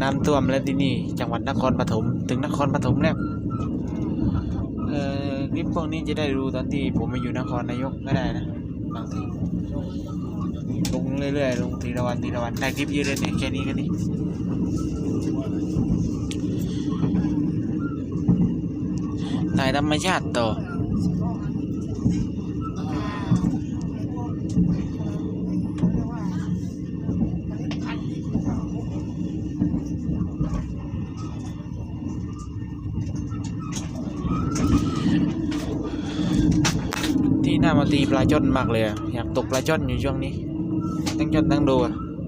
น้ำท่วมแล้วที่นี่ จังหวัดนครปฐมถึงนครปฐมแล้วเอ่อคลิปพวกนี้จะได้ดูตอนที่ผมมาอยู่นครนายกไม่ได้นะบางทีลงเรื่อยๆลงทีละวันทีละวันได้คลิปเยอะเลยเนี่ยแค่นี้ก็ดีถ่ายธรรมชาติต่อ ที่ น่ามาตีปลาจ้อนมากเลยออยากตกปลาจ้อนอยู่ช่วงนี้ทั้งจอนทั้งดู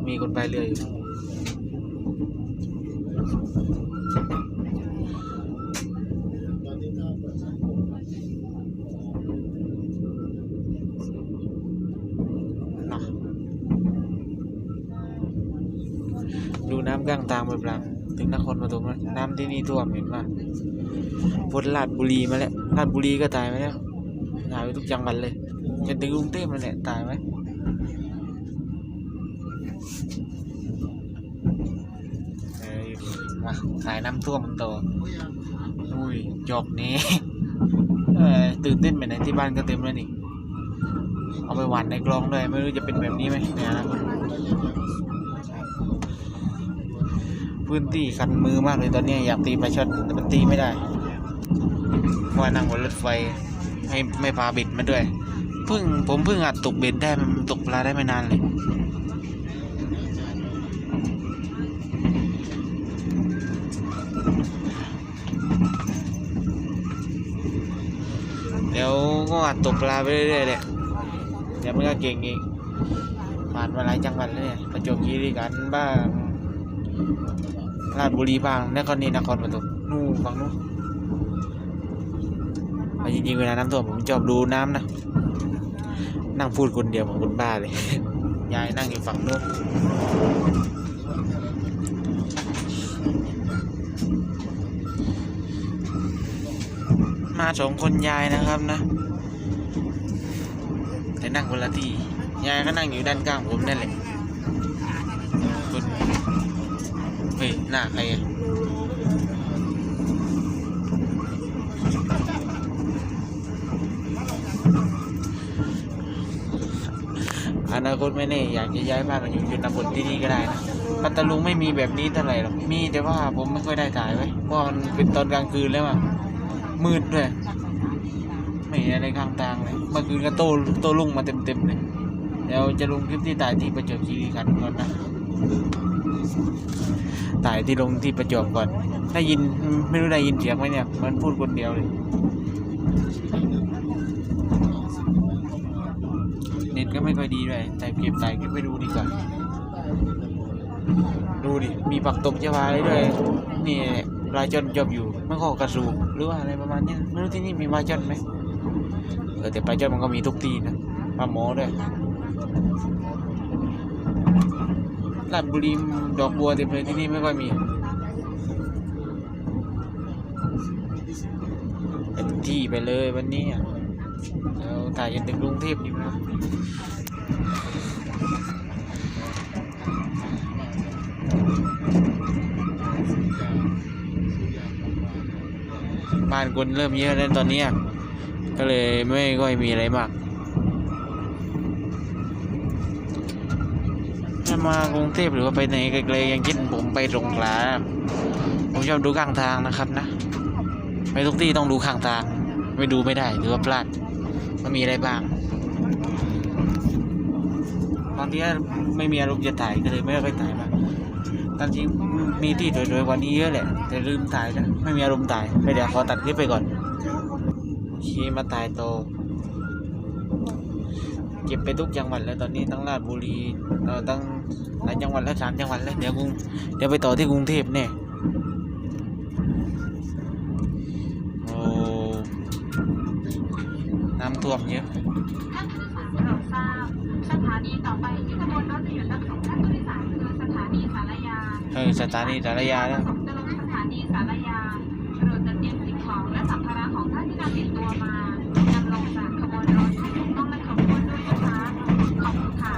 มีคนไปเรืออยู่นะดูน้ำกลางทางไปปลางถึงนครปฐมแล้วน้ำที่นี่ท่วมเห็นป่ะพ้นลาดบุรีมาแล้วลาดบุรีก็ตายมาแล้ว หายไปทุกจังหวัดเลยจนถึงกรุงเทพมันแหละตายไหมมาถ่ายน้ำท่วมต่ออุ้ยจอกนี้ตื่นเต้นไปไหนที่บ้านก็เต็มแล้วนี่ เอาไปหวานในกลองด้วยไม่รู้จะเป็นแบบนี้ไหมเนี่ยนะพื้นที่คันมือมากเลยตอนนี้อยากตีปลาช่อนแต่มันตีไม่ได้เพราะว่านั่งบนรถไฟ ไม่ไม่พาเบ็ดมาด้วยเพิ่งผมเพิ่งอัดตกเบ็ดได้มันตกปลาได้ไม่นานเลยเดี๋ยวก็อัดตกปลาไปเรื่อยๆเลยเดี๋ยวมันก็เก่งอีกผ่านมาหลายจังหวัดแล้วเนี่ยประจวบคีรีขันธ์บ้างราชบุรีบ้างนครนี่นครปฐมนู่นฝั่งนู้น เอาจริงๆเวลาน้ำท่วมผมชอบดูน้ำนะ นั่งพูดคนเดียวเหมือนคนบ้าเลย ยายนั่งอยู่ฝั่งนู้นมาสองคนยายนะครับนะ แต่นั่งคนละที่ ยายก็นั่งอยู่ด้านข้างผมนั่นแหละคุณเฮ้ยหน้าใครอะ อนาคตไม่แน่อยากจะย้ายบ้านมาอยู่ชนบทที่นี่ก็ได้นะพัทลุงไม่มีแบบนี้เท่าไหร่หรอกมีแต่ว่าผมไม่ค่อยได้ถ่ายไว้เพราะมันเป็นตอนกลางคืนแล้วอะมืดด้วยไม่เห็นอะไรข้างทางเลยเมื่อคืนก็โตโตลุงมาเต็มๆเลยเดี๋ยวจะลงคลิปที่ถ่ายที่ประจวบคีรีขันธ์ก่อนนะถ่ายที่ลงที่ประจวบก่อนได้ยินไม่รู้ได้ยินเสียงไหมเนี่ยมันพูดคนเดียวเลย ไม่ค่อยดีด้วยแต่เก็บสายเก็บไปดูดีกว่าดูดิ มีปักตบจะพายด้วย นี่ลายจอนจบอยู่ไม่ขอกระสูบหรือว่าอะไรประมาณนี้ไม่รู้ที่นี่มีปลาจอนไหมเออแต่ปลาจนมันก็มีทุกที่นะปลาหมอด้วยลาดบุรีดอกบัวเต็มเลยที่นี่ไม่ค่อยมีเป็นที่ไปเลยวันนี้ เราถ่ายจนถึงกรุงเทพอยู่นะบ้านคนเริ่มเยอะแล้วตอนนี้ ก็เลยไม่ค่อยมีอะไรมากถ้ามากรุงเทพหรือว่าไปไหนไกลๆย่างเช่นผมไปสงขลาผมชอบดูข้างทางนะครับนะ ไปทุกที่ต้องดูข้างทาง ไม่ดูไม่ได้หรือว่าพลาด ว่ามีอะไรบ้างบางทีก็ไม่มีอารมณ์จะถ่ายก็เลยไม่ค่อยถ่ายมาตามจริงมีที่สวยๆกว่านี้เยอะแหละ แต่ลืมถ่ายนะไม่มีอารมณ์ถ่ายไม่เดี๋ยวขอตัดคลิปไปก่อนชี้มาถ่ายโตเก็บไปทุกจังหวัดแล้วตอนนี้ทั้งราชบุรีเออตั้งหลายจังหวัดแล้วสามจังหวัดแล้วเดี๋ยวกรุงเดี๋ยวไปต่อที่กรุงเทพแน่โน้ำท่วมเยอะเราทราบสถานีต่อไปที่ขบวนรถจะหยุดรับส่งท่านผู้โดยสารคือสถานีสารยาเออสถานีสารยาแล้วจะลงสถานีสารยาโปรดจัดเตรียมสิ่งของและสัมภาระของท่านที่นำติดตัวมานำลงจากขบวนรถให้ถูกต้องและครบถ้วนด้วยนะคะขอบคุณค่ะ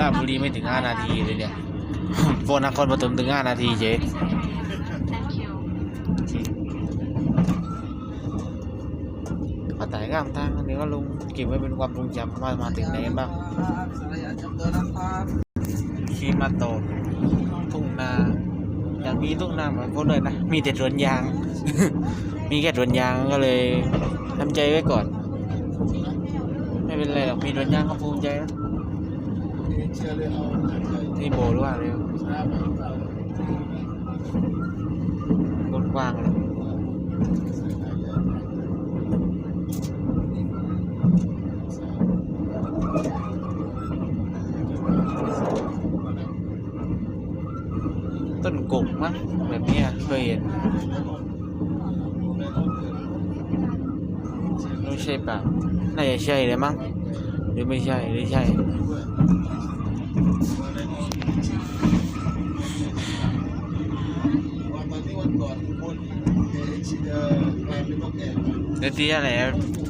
ราชบุรีไม่ถึง 5 นาทีเลยเนี่ยโฟนนครปฐมถึง 5 นาทีเจ๊ ก็ถ่ายข้ามทางอันนี้ก็ลงเก็บไว้เป็นความทรงจำว่ามาถึงไหนกันบ้างขี่มาโตกทุ่งนาอยากมีทุ่งนาเหมือนคนเลยนะมีแต่สวนยาง มีแค่สวนยางก็เลยทำใจไว้ก่อน ไม่เป็นไรหรอกมีสวนยางก็ภูมิใจนะที่โบหรือว่าเร็วกว้างๆเลย ต้นกกมั้งแบบเนี้ยเคยเห็นไม่ใช่เปล่าน่าจะใช่เลยมั้งหรือไม่ใช่หรือใช่เดี๋ยวตี เท่าไหร่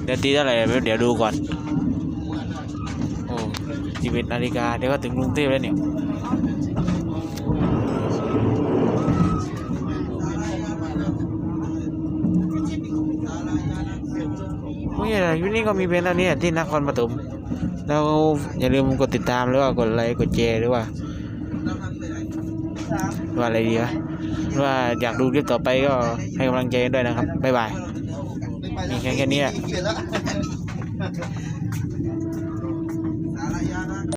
เดี๋ยวตีเท่าไหร่เดี๋ยวดูก่อนโอ้ชีวิตนาฬิกาเดี๋ยวก็ถึงกรุงเทพแล้วเนี่ยไม่ใช่ที่นี่ก็มีเป็นอันนี้ที่นครปฐมแล้วอย่าลืมกดติดตามหรือว่ากดไลค์กดแชร์หรือว่าว่าอะไรดีวะว่าอยากดูคลิปต่อไปก็ให้กำลังใจด้วยนะครับ บ๊ายบาย มีแค่แค่นี้แหละ